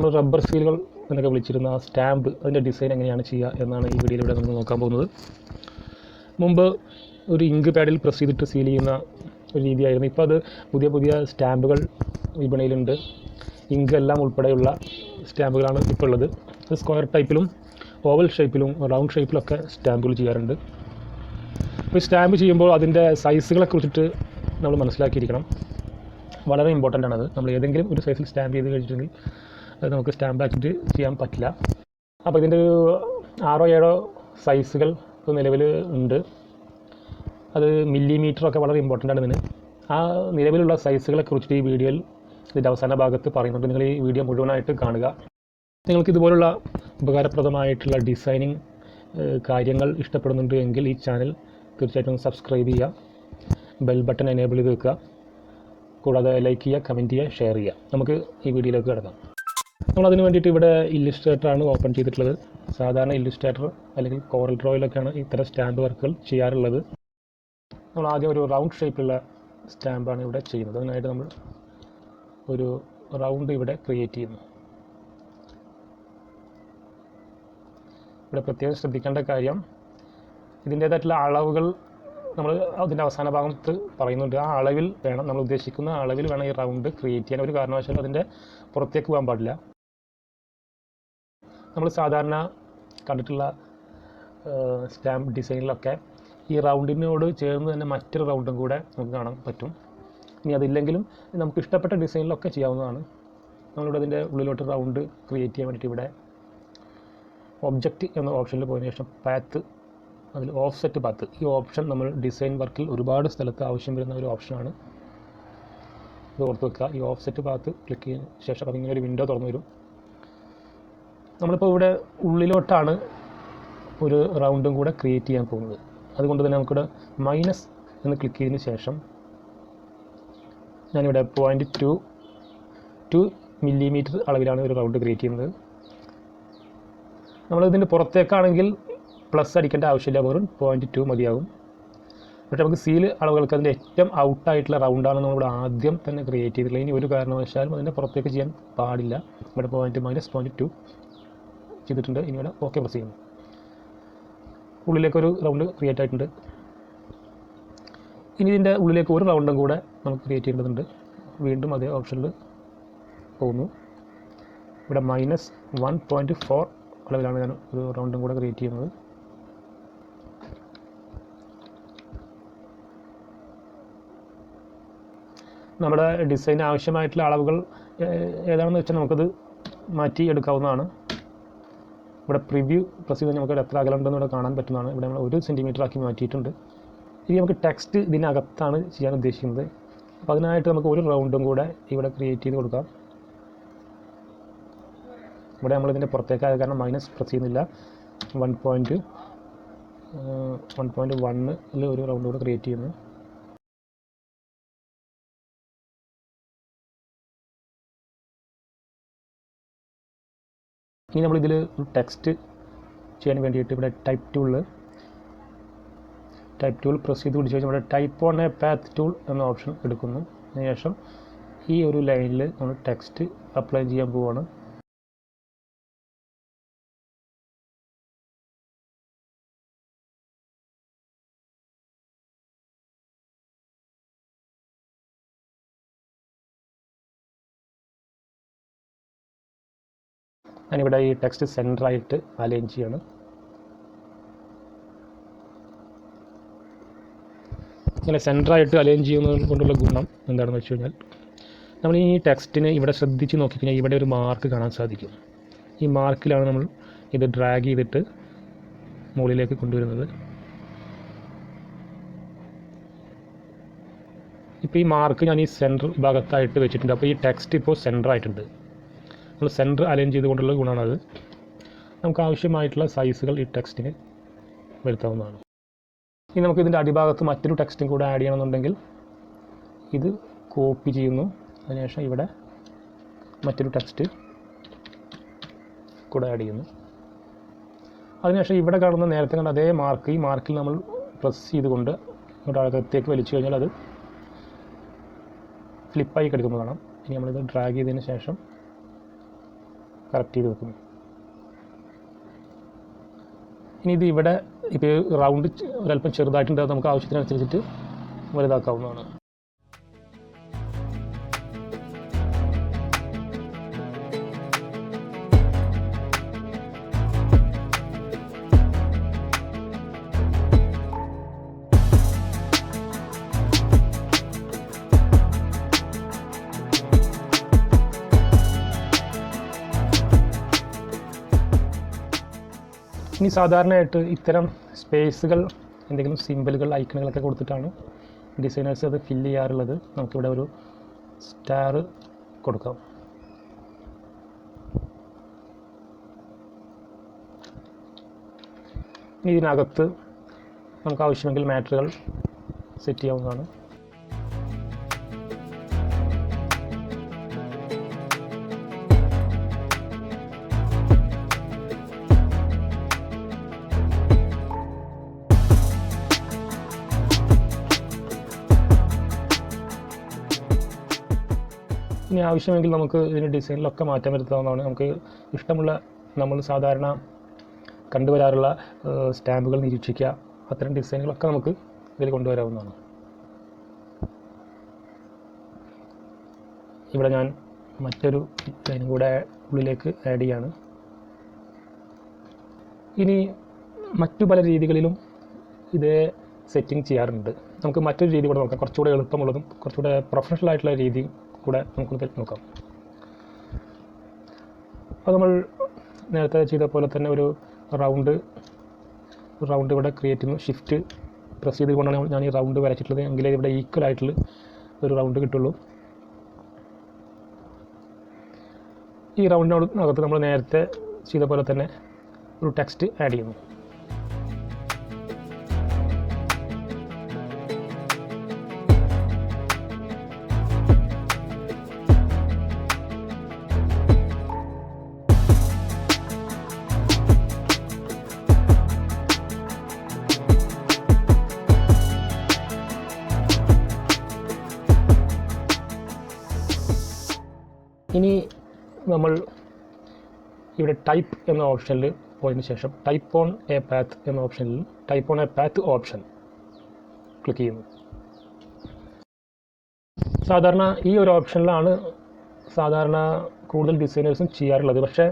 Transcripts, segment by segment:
നമ്മൾ റബ്ബർ സീലുകൾ എന്നൊക്കെ വിളിച്ചിരുന്ന ആ സ്റ്റാമ്പ് അതിന്റെ ഡിസൈൻ എങ്ങനെയാണ് ചെയ്യുക എന്നാണ് ഈ വീഡിയോയിലൂടെ നമ്മൾ നോക്കാൻ പോകുന്നത്. മുമ്പ് ഒരു ഇങ്ക് പാഡിൽ പ്രസ് ചെയ്തിട്ട് സീൽ ചെയ്യുന്ന ഒരു രീതിയായിരുന്നു. ഇപ്പോൾ അത് പുതിയ പുതിയ സ്റ്റാമ്പുകൾ വിപണിയിലുണ്ട്. ഇങ്ക് എല്ലാം ഉൾപ്പെടെയുള്ള സ്റ്റാമ്പുകളാണ് ഇപ്പോൾ ഉള്ളത്. അത് സ്ക്വയർ ടൈപ്പിലും ഓവൽ ഷേപ്പിലും റൗണ്ട് ഷേപ്പിലൊക്കെ സ്റ്റാമ്പുകൾ ചെയ്യാറുണ്ട്. ഇപ്പോൾ സ്റ്റാമ്പ് ചെയ്യുമ്പോൾ അതിന്റെ സൈസുകളെ കുറിച്ചിട്ട് നമ്മൾ മനസ്സിലാക്കിയിരിക്കണം. വളരെ ഇമ്പോർട്ടന്റ് ആണത്. നമ്മൾ ഏതെങ്കിലും ഒരു സൈസിൽ സ്റ്റാമ്പ് ചെയ്ത് കഴിഞ്ഞിട്ടുണ്ടെങ്കിൽ നമുക്ക് സ്റ്റാമ്പ് ആക്കിയിട്ട് ചെയ്യാൻ പറ്റില്ല. അപ്പോൾ ഇതിന്റെ ഒരു ആറോ ഏഴോ സൈസുകൾ ഇപ്പോൾ നിലവിൽ ഉണ്ട്. അത് മില്ലിമീറ്ററൊക്കെ വളരെ ഇമ്പോർട്ടന്റ് ആണ് ഇതിന്. ആ നിലവിലുള്ള സൈസുകളെ കുറിച്ചിട്ട് ഈ വീഡിയോയിൽ ഇതിന്റെ അവസാന ഭാഗത്ത് പറയുന്നുണ്ട്. നിങ്ങൾ ഈ വീഡിയോ മുഴുവനായിട്ട് കാണുക. നിങ്ങൾക്ക് ഇതുപോലുള്ള ഉപകാരപ്രദമായിട്ടുള്ള ഡിസൈനിങ് കാര്യങ്ങൾ ഇഷ്ടപ്പെടുന്നുണ്ട് എങ്കിൽ ഈ ചാനൽ തീർച്ചയായിട്ടും സബ്സ്ക്രൈബ് ചെയ്യുക. ബെൽ ബട്ടൺ എനേബിൾ ചെയ്ത് വെക്കുക. കൂടാതെ ലൈക്ക് ചെയ്യുക കമന്റ് ചെയ്യുക ഷെയർ ചെയ്യുക. നമുക്ക് ഈ വീഡിയോയിലേക്ക് കിടക്കാം. നമ്മൾ അതിന് വേണ്ടിയിട്ട് ഇവിടെ ഇല്ലിസ്ട്രേറ്ററാണ് ഓപ്പൺ ചെയ്തിട്ടുള്ളത്. സാധാരണ ഇല്ലിസ്ട്രേറ്റർ അല്ലെങ്കിൽ കോറൽ ഡ്രോയിലൊക്കെയാണ് ഇത്തരം സ്റ്റാമ്പ് വർക്കുകൾ ചെയ്യാറുള്ളത്. നമ്മൾ ആദ്യം ഒരു റൗണ്ട് ഷേപ്പിലുള്ള സ്റ്റാമ്പാണ് ഇവിടെ ചെയ്യുന്നത്. അതിനായിട്ട് നമ്മൾ ഒരു റൗണ്ട് ഇവിടെ ക്രിയേറ്റ് ചെയ്യുന്നു. ഇവിടെ പ്രത്യേകം ശ്രദ്ധിക്കേണ്ട കാര്യം ഇതിന്റേതായിട്ടുള്ള അളവുകൾ നമ്മൾ അതിന്റെ അവസാന ഭാഗത്ത് പറയുന്നുണ്ട്. ആ അളവിൽ വേണം നമ്മൾ ഉദ്ദേശിക്കുന്ന അളവിൽ വേണം ഈ റൗണ്ട് ക്രിയേറ്റ് ചെയ്യാൻ. ഒരു കാരണവശാലും അതിന്റെ പുറത്തേക്ക് പോകാൻ പാടില്ല. നമ്മൾ സാധാരണ കണ്ടിട്ടുള്ള സ്റ്റാമ്പ് ഡിസൈനിലൊക്കെ ഈ റൗണ്ടിനോട് ചേർന്ന് തന്നെ മറ്റൊരു റൗണ്ടും കൂടെ നമുക്ക് കാണാൻ പറ്റും. ഇനി അതില്ലെങ്കിലും നമുക്ക് ഇഷ്ടപ്പെട്ട ഡിസൈനിലൊക്കെ ചെയ്യാവുന്നതാണ്. നമ്മളിവിടെ അതിന്റെ ഉള്ളിലോട്ട് റൗണ്ട് ക്രിയേറ്റ് ചെയ്യാൻ വേണ്ടിയിട്ട് ഇവിടെ ഒബ്ജക്റ്റ് എന്ന ഓപ്ഷനിൽ പോയതിനു ശേഷം പാത്ത് അതിൽ ഓഫ്സെറ്റ് പാത്ത് ഈ ഓപ്ഷൻ നമ്മൾ ഡിസൈൻ വർക്കിൽ ഒരുപാട് സ്ഥലത്ത് ആവശ്യം വരുന്ന ഒരു ഓപ്ഷനാണ് ഇത് ഓർത്ത് വെക്കുക. ഈ ഓഫ്സെറ്റ് പാത്ത് ക്ലിക്ക് ചെയ്യുന്ന ശേഷം അതിങ്ങനെ ഒരു വിൻഡോ തുറന്നു വരും. നമ്മളിപ്പോൾ ഇവിടെ ഉള്ളിലോട്ടാണ് ഒരു റൗണ്ടും കൂടെ ക്രിയേറ്റ് ചെയ്യാൻ പോകുന്നത്. അതുകൊണ്ട് തന്നെ നമുക്കിവിടെ മൈനസ് എന്ന് ക്ലിക്ക് ചെയ്തതിന് ശേഷം ഞാനിവിടെ പോയിന്റ് ടു ടു മില്ലിമീറ്റർ അളവിലാണ് ഒരു റൗണ്ട് ക്രിയേറ്റ് ചെയ്യുന്നത്. നമ്മളിതിന്റെ പുറത്തേക്കാണെങ്കിൽ പ്ലസ് അടിക്കേണ്ട ആവശ്യമില്ല വെറും പോയിന്റ് ടു മതിയാകും പക്ഷേ നമുക്ക് സീൽ അളവുകൾക്ക് അതിന്റെ ഏറ്റവും ഔട്ടായിട്ടുള്ള റൗണ്ടാണ് നമ്മളിവിടെ ആദ്യം തന്നെ ക്രിയേറ്റ് ചെയ്തിട്ടുള്ളത്. ഇനി ഒരു കാരണവശാലും അതിന്റെ പുറത്തേക്ക് ചെയ്യാൻ പാടില്ല. ഇവിടെ പോയിന്റ് മൈനസ് പോയിന്റ് ടു ചെയ്തിട്ടുണ്ട്. ഇനി ഇവിടെ ഓക്കെ പ്രസ് ചെയ്യുന്നു. ഉള്ളിലേക്കൊരു റൗണ്ട് ക്രിയേറ്റ് ആയിട്ടുണ്ട്. ഇനി ഇതിന്റെ ഉള്ളിലേക്ക് ഒരു റൗണ്ടും കൂടെ നമുക്ക് ക്രിയേറ്റ് ചെയ്യേണ്ടതുണ്ട്. വീണ്ടും അതേ ഓപ്ഷനിൽ പോകുന്നു. ഇവിടെ മൈനസ് വൺ പോയിന്റ് ഫോർ അളവിലാണ് ഞാൻ ഒരു റൗണ്ടും കൂടെ ക്രിയേറ്റ് ചെയ്യുന്നത്. നമ്മുടെ ഡിസൈൻ ആവശ്യമായിട്ടുള്ള അളവുകൾ ഏതാണെന്ന് വെച്ചാൽ നമുക്കത് മാറ്റി എടുക്കാവുന്നതാണ്. ഇവിടെ പ്രിവ്യൂ പ്രസ് ചെയ്ത് നമുക്ക് എത്ര അകലുണ്ടെന്ന് ഇവിടെ കാണാൻ പറ്റുന്നതാണ്. ഇവിടെ നമ്മൾ ഒരു സെന്റിമീറ്റർ ആക്കി മാറ്റിയിട്ടുണ്ട്. ഇനി നമുക്ക് ടെക്സ്റ്റ് ഇതിനകത്താണ് ചെയ്യാൻ ഉദ്ദേശിക്കുന്നത്. അപ്പോൾ അതിനായിട്ട് നമുക്ക് ഒരു റൗണ്ടും കൂടെ ഇവിടെ ക്രിയേറ്റ് ചെയ്ത് കൊടുക്കാം. ഇവിടെ നമ്മൾ ഇതിന്റെ പുറത്തേക്കായ കാരണം മൈനസ് പ്രസ് ചെയ്യുന്നില്ല. വൺ പോയിന്റ് വൺ പോയിന്റ് വണ്ണിൽ ഒരു റൗണ്ട് കൂടെ ക്രിയേറ്റ് ചെയ്യുന്നു. ഇനി നമ്മളിതിൽ ഒരു ടെക്സ്റ്റ് ചെയ്യാൻ വേണ്ടിയിട്ട് ഇവിടെ ടൈപ്പ് ടൂളിൽ ടൈപ്പ് ടൂൾ പ്രസ് ചെയ്ത് പിടിച്ച് കഴിഞ്ഞാൽ ഇവിടെ type on a path tool എന്ന ഓപ്ഷൻ എടുക്കുന്നു. അതിനുശേഷം ഈ ഒരു ലൈനിൽ നമ്മൾ ടെക്സ്റ്റ് അപ്ലൈ ചെയ്യാൻ പോവുകയാണ് ഞാനിവിടെ ഈ ടെക്സ്റ്റ് സെന്ററായിട്ട് അലൈൻ ചെയ്യാണ്. ഇങ്ങനെ സെന്ററായിട്ട് അലൈൻ ചെയ്യുന്നത് കൊണ്ടുള്ള ഗുണം എന്താണെന്ന് വെച്ച് കഴിഞ്ഞാൽ നമ്മൾ ഈ ടെക്സ്റ്റിനെ ഇവിടെ ശ്രദ്ധിച്ച് നോക്കിക്കഴിഞ്ഞാൽ ഇവിടെ ഒരു മാർക്ക് കാണാൻ സാധിക്കും. ഈ മാർക്കിലാണ് നമ്മൾ ഇത് ഡ്രാഗ് ചെയ്തിട്ട് മുകളിലേക്ക് കൊണ്ടുവരുന്നത്. ഇപ്പോൾ ഈ മാർക്ക് ഞാൻ ഈ സെന്റർ ഭാഗത്തായിട്ട് വെച്ചിട്ടുണ്ട്. അപ്പോൾ ഈ ടെക്സ്റ്റ് ഇപ്പോൾ സെന്റർ ആയിട്ടുണ്ട്. നമ്മൾ സെന്റർ അലൈൻ ചെയ്തുകൊണ്ടുള്ള ഗുണമാണത് നമുക്ക് ആവശ്യമായിട്ടുള്ള സൈസുകൾ ഈ ടെക്സ്റ്റിന് വരുത്താവുന്നതാണ്. ഇനി നമുക്ക് ഇതിന്റെ അടിഭാഗത്ത് മറ്റൊരു ടെക്സ്റ്റും കൂടെ ആഡ് ചെയ്യണമെന്നുണ്ടെങ്കിൽ ഇത് കോപ്പി ചെയ്യുന്നു. അതിനുശേഷം ഇവിടെ മറ്റൊരു ടെക്സ്റ്റ് കൂടെ ആഡ് ചെയ്യുന്നു. അതിനുശേഷം ഇവിടെ കാണുന്ന നേരത്തെ കണ്ട അതേ മാർക്ക് ഈ മാർക്കിൽ നമ്മൾ പ്രസ് ചെയ്തുകൊണ്ട് ഇങ്ങോട്ട് അകത്തേക്ക് വലിച്ചു കഴിഞ്ഞാൽ അത് ഫ്ലിപ്പായി കിടക്കുന്നതാണ്. ഇനി നമ്മളിത് ഡ്രാഗ് ചെയ്തതിന് ശേഷം കറക്റ്റ് ചെയ്ത് വെക്കുന്നത് ഇനി ഇത് ഇവിടെ ഇപ്പോൾ റൗണ്ട് ഒരല്പം ചെറുതായിട്ടുണ്ടാകും നമുക്ക് ആവശ്യത്തിനനുസരിച്ചിട്ട് വലുതാക്കാവുന്നതാണ്. ഇനി സാധാരണയായിട്ട് ഇത്തരം സ്പേസുകൾ എന്തെങ്കിലും സിമ്പിളുകൾ ഐക്കണുകളൊക്കെ കൊടുത്തിട്ടാണ് ഡിസൈനേഴ്സ് അത് ഫില്ല് ചെയ്യാറുള്ളത്. നമുക്കിവിടെ ഒരു സ്റ്റാർ കൊടുക്കാം. ഇതിനകത്ത് നമുക്ക് ആവശ്യമെങ്കിൽ മാറ്ററുകൾ സെറ്റ് ചെയ്യാവുന്നതാണ്. ഇനി ആവശ്യമെങ്കിൽ നമുക്ക് ഇതിന് ഡിസൈനിലൊക്കെ മാറ്റം വരുത്താവുന്നതാണ്. നമുക്ക് ഇഷ്ടമുള്ള നമ്മൾ സാധാരണ കണ്ടുവരാറുള്ള സ്റ്റാമ്പുകൾ നിരീക്ഷിക്കുക അത്തരം ഡിസൈനുകളൊക്കെ നമുക്ക് ഇതിൽ കൊണ്ടുവരാവുന്നതാണ്. ഇവിടെ ഞാൻ മറ്റൊരു ഡിസൈനും കൂടെ ഉള്ളിലേക്ക് ആഡ് ചെയ്യാണ്. ഇനി മറ്റു പല രീതികളിലും ഇതേ സെറ്റിംഗ് ചെയ്യാറുണ്ട്. നമുക്ക് മറ്റൊരു രീതി കൂടെ നോക്കാം. കുറച്ചുകൂടെ എളുപ്പമുള്ളതും കുറച്ചുകൂടെ പ്രൊഫഷണൽ ആയിട്ടുള്ള രീതി കൂടെ നമുക്ക് നോക്കാം. അപ്പോൾ നമ്മൾ നേരത്തെ ചെയ്ത പോലെ തന്നെ ഒരു റൗണ്ട് റൗണ്ട് ഇവിടെ ക്രിയേറ്റ് ചെയ്യുന്നു. ഷിഫ്റ്റ് പ്രസ് ചെയ്തുകൊണ്ടാണ് ഞാൻ ഈ റൗണ്ട് വരച്ചിട്ടുള്ളത്. എങ്കിലേ ഇവിടെ ഈക്വൽ ആയിട്ടുള്ള ഒരു റൗണ്ട് കിട്ടുള്ളൂ. ഈ റൗണ്ടിനോട് അകത്ത് നമ്മൾ നേരത്തെ ചെയ്ത പോലെ തന്നെ ഒരു ടെക്സ്റ്റ് ആഡ് ചെയ്യുന്നു. ഇനി നമ്മൾ ഇവിടെ ടൈപ്പ് എന്ന ഓപ്ഷനിൽ പോയതിന് ശേഷം ടൈപ്പ് ഓൺ എ പാത്ത് എന്ന ഓപ്ഷനിൽ type on a path option click ചെയ്യുന്നു. സാധാരണ ഈ ഒരു ഓപ്ഷനിലാണ് സാധാരണ കൂടുതൽ ഡിസൈനേഴ്സും ചെയ്യാറുള്ളത്. പക്ഷേ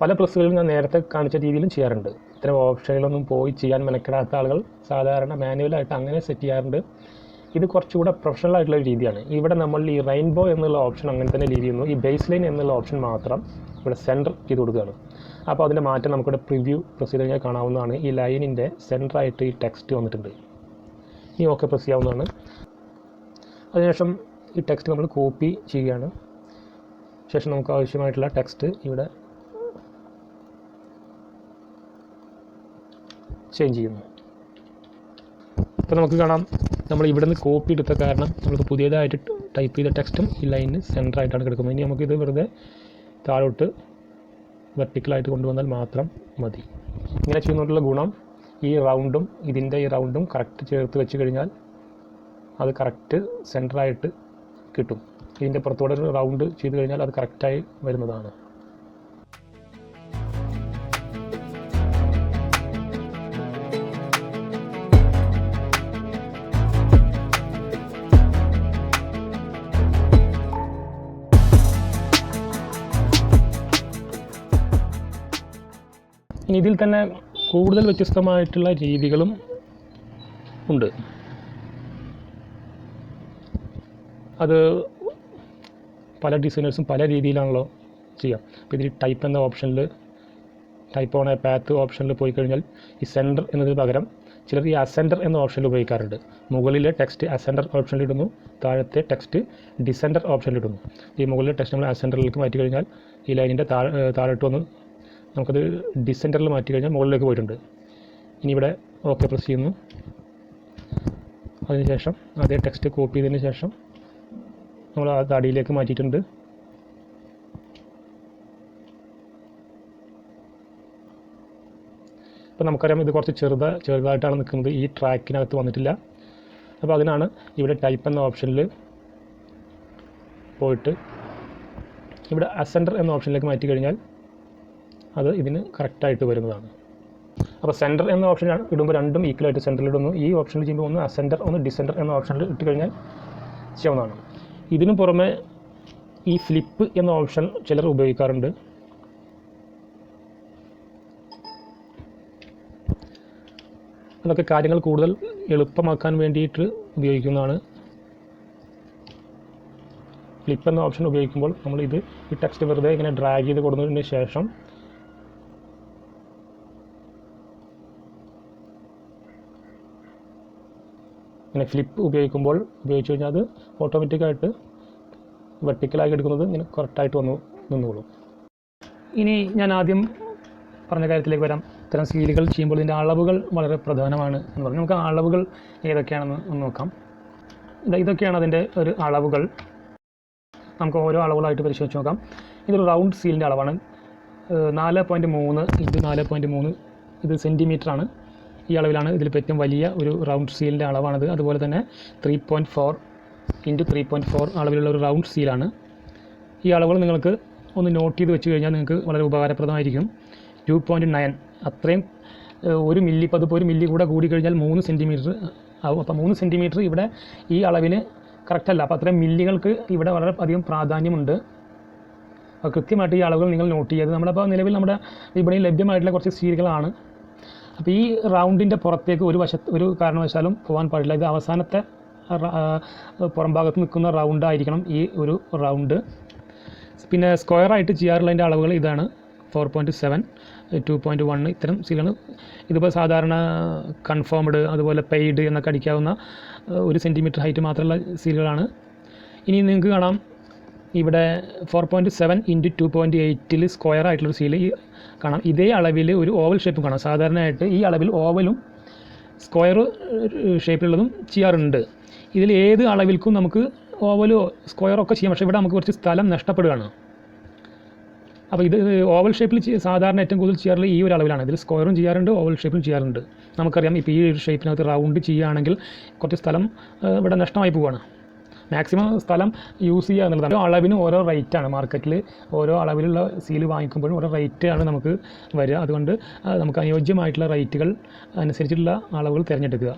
പല പ്രസ്സുകളിലും ഞാൻ നേരത്തെ കാണിച്ച രീതിയിലും ചെയ്യാറുണ്ട്. ഇത്തരം ഓപ്ഷനിലൊന്നും പോയി ചെയ്യാൻ മെനക്കെടാത്ത ആളുകൾ സാധാരണ മാനുവലായിട്ട് അങ്ങനെ സെറ്റ് ചെയ്യാറുണ്ട്. ഇത് കുറച്ചുകൂടെ പ്രൊഫഷണൽ ആയിട്ടുള്ള ഒരു രീതിയാണ്. ഇവിടെ നമ്മൾ ഈ റെയിൻബോ എന്നുള്ള ഓപ്ഷൻ അങ്ങനെ തന്നെ ലീവ് ചെയ്യുന്നു. ഈ ബേസ് ലൈൻ എന്നുള്ള ഓപ്ഷൻ മാത്രം ഇവിടെ സെന്റർ ചെയ്ത് കൊടുക്കുകയാണ്. അപ്പോൾ അതിന്റെ മാറ്റം നമുക്കിവിടെ പ്രിവ്യൂ പ്രസ് ചെയ്ത് കാണാവുന്നതാണ്. ഈ ലൈനിന്റെ സെന്ററായിട്ട് ഈ ടെക്സ്റ്റ് വന്നിട്ടുണ്ട്. ഈ ഓക്കെ പ്രസ് ചെയ്യാവുന്നതാണ്. അതിനുശേഷം ഈ ടെക്സ്റ്റ് നമ്മൾ കോപ്പി ചെയ്യുകയാണ്. ശേഷം നമുക്ക് ആവശ്യമായിട്ടുള്ള ടെക്സ്റ്റ് ഇവിടെ ചേഞ്ച് ചെയ്യുന്നു. ഇപ്പോൾ നമുക്ക് കാണാം. നമ്മൾ ഇവിടെ നിന്ന് കോപ്പി എടുത്ത കാരണം നമുക്ക് പുതിയതായിട്ട് ടൈപ്പ് ചെയ്ത ടെക്സ്റ്റും ഈ ലൈനിന് സെന്ററായിട്ടാണ് കിടക്കുന്നത്. ഇനി നമുക്കിത് വെറുതെ താഴോട്ട് വെർട്ടിക്കലായിട്ട് കൊണ്ടുവന്നാൽ മാത്രം മതി. ഇങ്ങനെ ചെയ്യുന്നതിലുള്ള ഗുണം ഈ റൗണ്ടും ഇതിന്റെ ഈ റൗണ്ടും കറക്റ്റ് ചേർത്ത് വെച്ച് കഴിഞ്ഞാൽ അത് കറക്റ്റ് സെന്ററായിട്ട് കിട്ടും. ഇതിന്റെ പുറത്തൂടെ ഒരു റൗണ്ട് ചെയ്ത് കഴിഞ്ഞാൽ അത് കറക്റ്റായി വരുന്നതാണ്. ഇതിൽ തന്നെ കൂടുതൽ വ്യത്യസ്തമായിട്ടുള്ള രീതികളും ഉണ്ട്. അത് പല ഡിസൈനേഴ്സും പല രീതിയിലാണല്ലോ ചെയ്യുക അപ്പോൾ ഇതിൽ ടൈപ്പ് എന്ന ഓപ്ഷനിൽ ടൈപ്പ് ഓൺ എ പാത്ത് ഓപ്ഷനിൽ പോയി കഴിഞ്ഞാൽ ഈ സെന്റർ എന്നതിന് പകരം ചിലർ ഈ അസെൻഡർ എന്ന ഓപ്ഷനിൽ ഉപയോഗിക്കാറുണ്ട്. മുകളിലെ ടെക്സ്റ്റ് അസെൻഡർ ഓപ്ഷനിൽ ഇടുന്നു താഴത്തെ ടെക്സ്റ്റ് ഡിസെൻഡർ ഓപ്ഷനിൽ ഇടുന്നു. ഈ മുകളിലെ ടെക്സ്റ്റ് നമ്മൾ അസെൻഡറിലേക്ക് മാറ്റി കഴിഞ്ഞാൽ ഈ ലൈനിന്റെ താഴെ താഴോട്ട് വന്ന് നമുക്കത് ഡിസെന്ററിൽ മാറ്റി കഴിഞ്ഞാൽ മുകളിലേക്ക് പോയിട്ടുണ്ട്. ഇനി ഇവിടെ ഓക്കെ പ്രസ് ചെയ്യുന്നു. അതിനുശേഷം അതേ ടെക്സ്റ്റ് കോപ്പി ചെയ്തതിന് ശേഷം നമ്മൾ അത് അടിയിലേക്ക് മാറ്റിയിട്ടുണ്ട്. അപ്പോൾ നമുക്കറിയാം ഇത് കുറച്ച് ചെറുത ചെറുതായിട്ടാണ് നിൽക്കുന്നത്. ഈ ട്രാക്കിനകത്ത് വന്നിട്ടില്ല. അപ്പോൾ അതിനാണ് ഇവിടെ ടൈപ്പ് എന്ന ഓപ്ഷനിൽ പോയിട്ട് ഇവിടെ അസെൻഡർ എന്ന ഓപ്ഷനിലേക്ക് മാറ്റി കഴിഞ്ഞാൽ അത് ഇതിന് കറക്റ്റായിട്ട് വരുന്നതാണ്. അപ്പോൾ സെന്റർ എന്ന ഓപ്ഷൻ ഇടുമ്പോൾ രണ്ടും ഈക്വലായിട്ട് സെന്ററിൽ ഇടുന്നു. ഈ ഓപ്ഷനിൽ ചെയ്യുമ്പോൾ ഒന്ന് അസെന്റർ ഒന്ന് ഡിസെന്റർ എന്ന ഓപ്ഷനിൽ ഇട്ട് കഴിഞ്ഞാൽ ചെയ്യാവുന്നതാണ്. ഇതിനു പുറമെ ഈ ഫ്ലിപ്പ് എന്ന ഓപ്ഷൻ ചിലർ ഉപയോഗിക്കാറുണ്ട്. അതൊക്കെ കാര്യങ്ങൾ കൂടുതൽ എളുപ്പമാക്കാൻ വേണ്ടിയിട്ട് ഉപയോഗിക്കുന്നതാണ്. ഫ്ലിപ്പ് എന്ന ഓപ്ഷൻ ഉപയോഗിക്കുമ്പോൾ നമ്മൾ ഇത് ഈ ടെക്സ്റ്റ് വെറുതെ ഇങ്ങനെ ഡ്രാഗ് ചെയ്ത് കൊടുത്തതിന് ശേഷം ഇങ്ങനെ ഫ്ലിപ്പ് ഉപയോഗിക്കുമ്പോൾ ഉപയോഗിച്ച് കഴിഞ്ഞാൽ അത് ഓട്ടോമാറ്റിക്കായിട്ട് വെർട്ടിക്കലാക്കി എടുക്കുന്നത് ഇങ്ങനെ കറക്റ്റായിട്ട് വന്നു നിന്നോളും. ഇനി ഞാൻ ആദ്യം പറഞ്ഞ കാര്യത്തിലേക്ക് വരാം. ഇത്തരം സീലുകൾ ചെയ്യുമ്പോൾ ഇതിന്റെ അളവുകൾ വളരെ പ്രധാനമാണ് എന്ന് പറഞ്ഞു. നമുക്ക് അളവുകൾ ഏതൊക്കെയാണെന്ന് ഒന്ന് നോക്കാം. ഇതാ ഇതൊക്കെയാണ് അതിന്റെ ഒരു അളവുകൾ. നമുക്ക് ഓരോ അളവുകളായിട്ട് പരിശോധിച്ച് നോക്കാം. ഇതൊരു റൗണ്ട് സീലിന്റെ അളവാണ്. നാല് പോയിന്റ് മൂന്ന് ഇന്റു നാല് പോയിന്റ് മൂന്ന് ഇത് സെന്റിമീറ്റർ ആണ്. ഈ അളവിലാണ് ഇതിൽ ഏറ്റവും വലിയ ഒരു റൗണ്ട് സീലിന്റെ അളവാണത്. അതുപോലെ തന്നെ three point four into three point four അളവിലുള്ള ഒരു റൗണ്ട് സീലാണ് ഈ അളവുകൾ നിങ്ങൾക്ക് ഒന്ന് നോട്ട് ചെയ്ത് വെച്ച് കഴിഞ്ഞാൽ നിങ്ങൾക്ക് വളരെ ഉപകാരപ്രദമായിരിക്കും. ടു പോയിന്റ് നയൻ അത്രയും ഒരു മില്ലി ഇപ്പോൾ അതിപ്പോൾ ഒരു മില്ലി കൂടെ കൂടി കഴിഞ്ഞാൽ മൂന്ന് സെന്റിമീറ്റർ ആവും അപ്പോൾ മൂന്ന് സെന്റിമീറ്റർ ഇവിടെ ഈ അളവിന് കറക്റ്റ് അല്ല. അപ്പോൾ അത്രയും മില്ലികൾക്ക് ഇവിടെ വളരെ അധികം പ്രാധാന്യമുണ്ട്. അപ്പോൾ കൃത്യമായിട്ട് ഈ അളവുകൾ നിങ്ങൾ നോട്ട് ചെയ്ത് നമ്മളപ്പോൾ നിലവിൽ നമ്മുടെ വിപണിയിൽ ലഭ്യമായിട്ടുള്ള കുറച്ച് സീലുകളാണ് അപ്പോൾ ഈ റൗണ്ടിന്റെ പുറത്തേക്ക് ഒരു വശത്ത് ഒരു കാരണവശാലും പോകാൻ പാടില്ല. ഇത് അവസാനത്തെ പുറം ഭാഗത്ത് നിൽക്കുന്ന റൗണ്ടായിരിക്കണം ഈ ഒരു റൗണ്ട്. പിന്നെ സ്ക്വയറായിട്ട് ചെയ്യാറുള്ളതിന്റെ അളവുകൾ ഇതാണ്. Four point seven two point one ഇത്തരം സീലാണ് ഇതിപ്പോൾ സാധാരണ കൺഫേംഡ് അതുപോലെ പെയ്ഡ് എന്നൊക്കെ അടിക്കാവുന്ന ഒരു സെന്റിമീറ്റർ ഹൈറ്റ് മാത്രമുള്ള സീലുകളാണ്. ഇനി നിങ്ങൾക്ക് കാണാം. ഇവിടെ four point seven into two point എയ്റ്റിൽ square ആയിട്ടുള്ളൊരു സീൽ കാണാം. ഇതേ അളവിൽ ഒരു ഓവൽ ഷേപ്പും കാണാം. സാധാരണയായിട്ട് ഈ അളവിൽ ഓവലും സ്ക്വയർ ഷേപ്പിലുള്ളതും ചെയ്യാറുണ്ട്. ഇതിൽ ഏത് അളവിൽക്കും നമുക്ക് ഓവലോ സ്ക്വയറോ ഒക്കെ ചെയ്യാം. പക്ഷേ ഇവിടെ നമുക്ക് കുറച്ച് സ്ഥലം നഷ്ടപ്പെടുകയാണ്. അപ്പോൾ ഇത് ഓവൽ ഷേപ്പിൽ സാധാരണ ഏറ്റവും കൂടുതൽ ചെയ്യാറുള്ള ഈ ഒരു അളവിലാണ്. ഇതിൽ സ്ക്വയറും ചെയ്യാറുണ്ട് ഓവൽ ഷേപ്പിലും ചെയ്യാറുണ്ട്. നമുക്കറിയാം ഇപ്പോൾ ഈ ഒരു ഷേപ്പിനകത്ത് റൗണ്ട് ചെയ്യുകയാണെങ്കിൽ കുറച്ച് സ്ഥലം ഇവിടെ നഷ്ടമായി പോവുകയാണ് മാക്സിമം സ്ഥലം യൂസ് ചെയ്യുക എന്നുള്ളതാണ്. ഓരോ അളവിന് ഓരോ റേറ്റാണ് മാർക്കറ്റിൽ ഓരോ അളവിലുള്ള സീൽ വാങ്ങിക്കുമ്പോഴും ഓരോ റേറ്റ് ആണ് നമുക്ക് വരിക. അതുകൊണ്ട് നമുക്ക് അനുയോജ്യമായിട്ടുള്ള റേറ്റുകൾ അനുസരിച്ചിട്ടുള്ള അളവുകൾ തിരഞ്ഞെടുക്കുക.